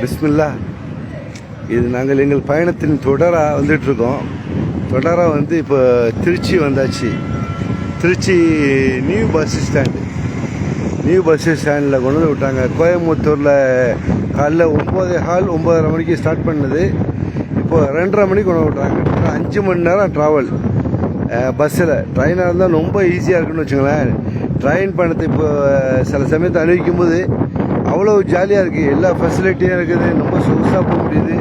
பிஸ்மில்லா. இது நாங்கள் எங்கள் பயணத்தின் தொடராக வந்துட்டுருக்கோம் தொடராக வந்து இப்போ திருச்சி வந்தாச்சு. Trichy new bus stand. New bus ஸ்டாண்டில் கொண்டு வந்து விட்டாங்க. கோயம்புத்தூரில் காலைல ஒம்பது ஹால் ஒம்பதரை மணிக்கு ஸ்டார்ட் பண்ணது. இப்போ ரெண்டரை மணிக்கு கொண்டு விட்றாங்க விட்டாங்க. அஞ்சு மணி நேரம் ட்ராவல் பஸ்ஸில் ட்ரெயினாக இருந்தால் ரொம்ப ஈஸியாக இருக்குன்னு வச்சுங்களேன் ட்ரெயின் பயணத்தை இப்போ சில சமயத்தை அனுபவிக்கும் போது அவ்வளோ ஜாலியாக இருக்குது எல்லா ஃபெசிலிட்டியும் இருக்குது. ரொம்ப சொகுசாக போக முடியுது.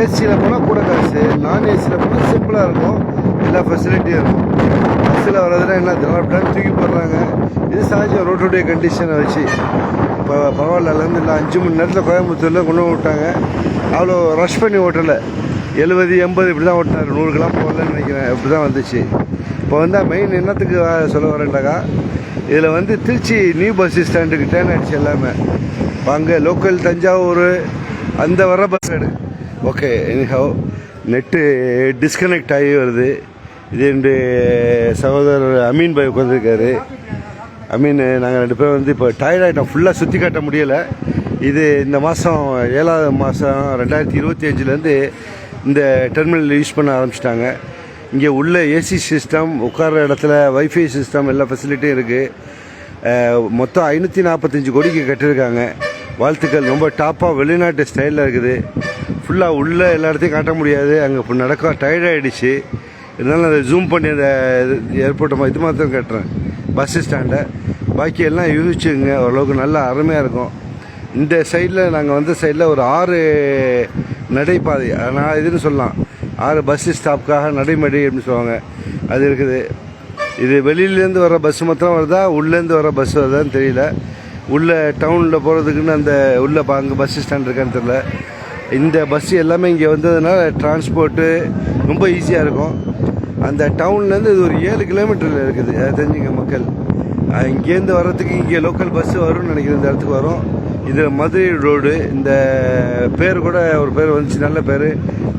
ஏசியில் போனால் கூட காசு. நான் ஏசியில் போனால் சிம்பிளாக இருக்கும். எல்லா ஃபெசிலிட்டியும் இருக்கும். பஸ்ஸில் வர்றதுனா என்ன திடப்படான்னு தூக்கி போடுறாங்க. இது சகஜம். ரோட்டுடைய கண்டிஷனை வச்சு. இப்போ பரவாயில்ல. இல்லை அஞ்சு மணி நேரத்தில் கோயம்புத்தூரில் கொண்டு விட்டாங்க. அவ்வளோ ரஷ் பண்ணி ஓட்டலை. எழுபது எண்பது இப்படி தான் ஓட்டினார். நூறுக்கெலாம் கிலோ போகலன்னு நினைக்கிறேன். இப்படி தான் வந்துச்சு. இப்போ வந்து மெயின் என்னத்துக்கு சொல்ல வரேன்டாக்கா? இதில் வந்து திருச்சி நியூ பஸ் ஸ்டாண்டுக்கு டேர்ன் ஆச்சு எல்லாமே. அங்கே லோக்கல் தஞ்சாவூர் அந்த வர பஸ் எடு ஓகே எனிஹவ் நெட்டு டிஸ்கனெக்ட் ஆகி வருது. இது ரெண்டு சகோதரர் அமீன் பாய் உட்காந்துருக்காரு அமீன் நாங்கள் ரெண்டு பேரும் வந்து இப்போ டயர்ட் ஆகிட்டோம் ஃபுல்லாக சுற்றி காட்ட முடியலை. இது இந்த மாதம் ஏழாவது மாதம் ரெண்டாயிரத்தி இருபத்தி அஞ்சுலேருந்து இந்த டெர்மினல் யூஸ் பண்ண ஆரம்பிச்சிட்டாங்க. இங்கே உள்ள ஏசி சிஸ்டம் உட்கார்ற இடத்துல வைஃபை சிஸ்டம் எல்லா ஃபெசிலிட்டியும் இருக்குது மொத்தம் ஐநூற்றி நாற்பத்தஞ்சு கோடிக்கு கட்டியிருக்காங்க. வாழ்த்துக்கள். ரொம்ப டாப்பாக வெளிநாட்டு ஸ்டைலில் இருக்குது. ஃபுல்லாக உள்ள எல்லா இடத்தையும் காட்ட முடியாது. அங்கே இப்போ நடக்க டயர்ட் ஆகிடுச்சு இருந்தாலும் அதை ஜூம் பண்ணி அந்த ஏர்போர்ட்டை இது மாத்திரம் கட்டுறேன். பஸ் ஸ்டாண்டை பாக்கி எல்லாம் யூகிச்சுங்க ஓரளவுக்கு நல்லா அருமையாக இருக்கும். இந்த சைடில் நாங்கள் வந்த சைடில் ஒரு ஆறு நடைபாதை. நான் இதுன்னு சொல்லலாம். ஆறு பஸ் ஸ்டாப்புக்காக நடைமடை அப்படின்னு சொல்லுவாங்க. அது இருக்குது. இது வெளியிலேருந்து வர பஸ் மாத்திரம் வருதா? உள்ளேருந்து வர பஸ் வருதான்னு தெரியல. உள்ளே டவுனில் போகிறதுக்குன்னு அந்த உள்ளே பா- அங்கே பஸ் ஸ்டாண்ட் இருக்கான்னு தெரியல. இந்த பஸ் எல்லாமே இங்கே வந்ததுனால டிரான்ஸ்போர்ட்டு ரொம்ப ஈஸியாக இருக்கும். அந்த டவுன்லேருந்து இது ஒரு ஏழு கிலோமீட்டரில் இருக்குது. அது தெரிஞ்சுங்க மக்கள். இங்கேருந்து வர்றதுக்கு இங்கே லோக்கல் பஸ்ஸு வரும்னு நினைக்கிறேன். இந்த இடத்துக்கு வரும். இது மதுரை ரோடு. இந்த பேர் கூட ஒரு பேர் வந்துச்சு நல்ல பேர்.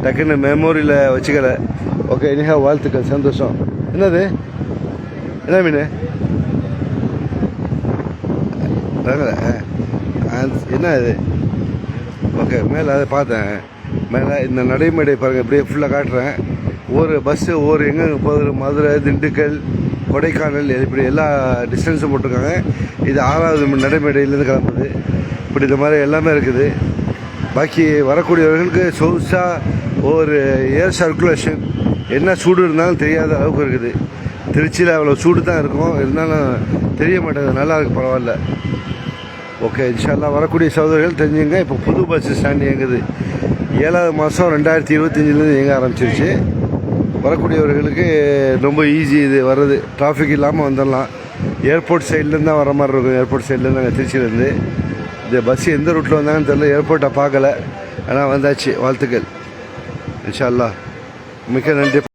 டக்குன்னு மெமோரியில் வச்சுக்கல. ஓகே இனிஹா வாழ்த்துக்கள் சந்தோஷம். என்னது? என்ன மீன்? என்ன இது? ஓகே மேலே அதை பார்த்தேன். மேலே இந்த நடைமேடை பாருங்கள் இப்படியே ஃபுல்லாக காட்டுறேன். ஒவ்வொரு பஸ்ஸு ஒவ்வொரு எங்கே போகுது? மதுரை திண்டுக்கல் கொடைக்கானல் இப்படி எல்லா டிஸ்டன்ஸும் போட்டிருக்காங்க. இது ஆறாவது நடைமேடையிலேருந்து கிளம்புது. இப்படி இந்த மாதிரி எல்லாமே இருக்குது. பாக்கி வரக்கூடியவர்களுக்கு சொகுசாக ஒரு ஏர் சர்க்குலேஷன் என்ன சூடு இருந்தாலும் தெரியாத அளவுக்கு இருக்குது. திருச்சியில் அவ்வளோ சூடு தான் இருக்கும். இருந்தாலும் தெரிய மாட்டேங்குது. நல்லா இருக்கு பரவாயில்ல. ஓகே இன்ஷால்லா வரக்கூடிய சகோதரர்கள் தெரிஞ்சுங்க. இப்போ புது பஸ் ஸ்டாண்ட் இயங்குது. ஏழாவது மாதம் ரெண்டாயிரத்தி இருபத்தஞ்சிலேருந்து இயங்க ஆரம்பிச்சிருச்சு. வரக்கூடியவர்களுக்கு ரொம்ப ஈஸி இது வர்றது. டிராஃபிக் இல்லாமல் வந்துடலாம். ஏர்போர்ட் சைட்லேருந்து தான் வர மாதிரி இருக்கும். ஏர்போர்ட் சைட்லேருந்து நாங்கள் திருச்சியிலேருந்து இந்த பஸ் எந்த ரூட்டில் வந்தாங்கன்னு தெரியல ஏர்போர்ட்டை பார்க்கல. ஆனால் வந்தாச்சு வாழ்த்துக்கள். இன்ஷா அல்லாஹ் மிக்க நன்றி.